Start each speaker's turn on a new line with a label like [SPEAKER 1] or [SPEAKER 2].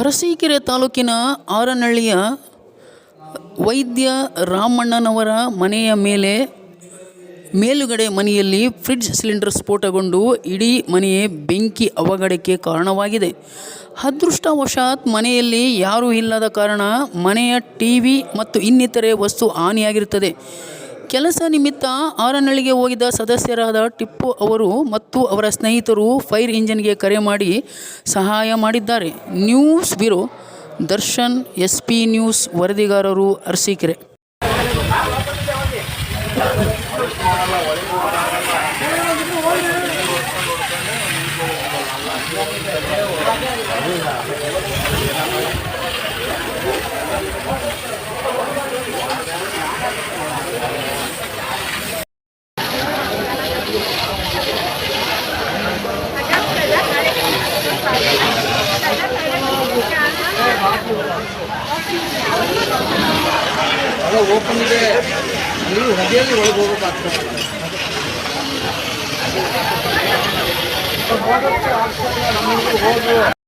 [SPEAKER 1] ಅರಸೀಕೆರೆ ತಾಲೂಕಿನ ಆರನಹಳ್ಳಿಯ ವೈದ್ಯ ರಾಮಣ್ಣನವರ ಮನೆಯ ಮೇಲೆ ಮೇಲುಗಡೆ ಮನೆಯಲ್ಲಿ ಫ್ರಿಡ್ಜ್ ಸಿಲಿಂಡರ್ ಸ್ಫೋಟಗೊಂಡು ಇಡೀ ಮನೆಯೇ ಬೆಂಕಿ ಅವಘಡಕ್ಕೆ ಕಾರಣವಾಗಿದೆ. ಅದೃಷ್ಟವಶಾತ್ ಮನೆಯಲ್ಲಿ ಯಾರೂ ಇಲ್ಲದ ಕಾರಣ ಮನೆಯ ಟಿ ವಿ ಮತ್ತು ಇನ್ನಿತರೆ ವಸ್ತು ಹಾನಿಯಾಗಿರುತ್ತದೆ. ಕೆಲಸ ನಿಮಿತ್ತ ಆರನಹಳ್ಳಿಗೆ ಹೋಗಿದ್ದ ಸದಸ್ಯರಾದ ಟಿಪ್ಪು ಅವರು ಮತ್ತು ಅವರ ಸ್ನೇಹಿತರು ಫೈರ್ ಇಂಜಿನ್ಗೆ ಕರೆ ಮಾಡಿ ಸಹಾಯ ಮಾಡಿದ್ದಾರೆ. News bureau, Darshan S P news, ವರದಿಗಾರರು Arasikere.
[SPEAKER 2] ಅಲ್ಲ ಓಪನ್ ಇದೆ. ನೀವು ನದಿಯಲ್ಲಿ ಒಳಗೆ ಹೋಗಬೇಕಾಗ್ತದೆ ಹೋಗು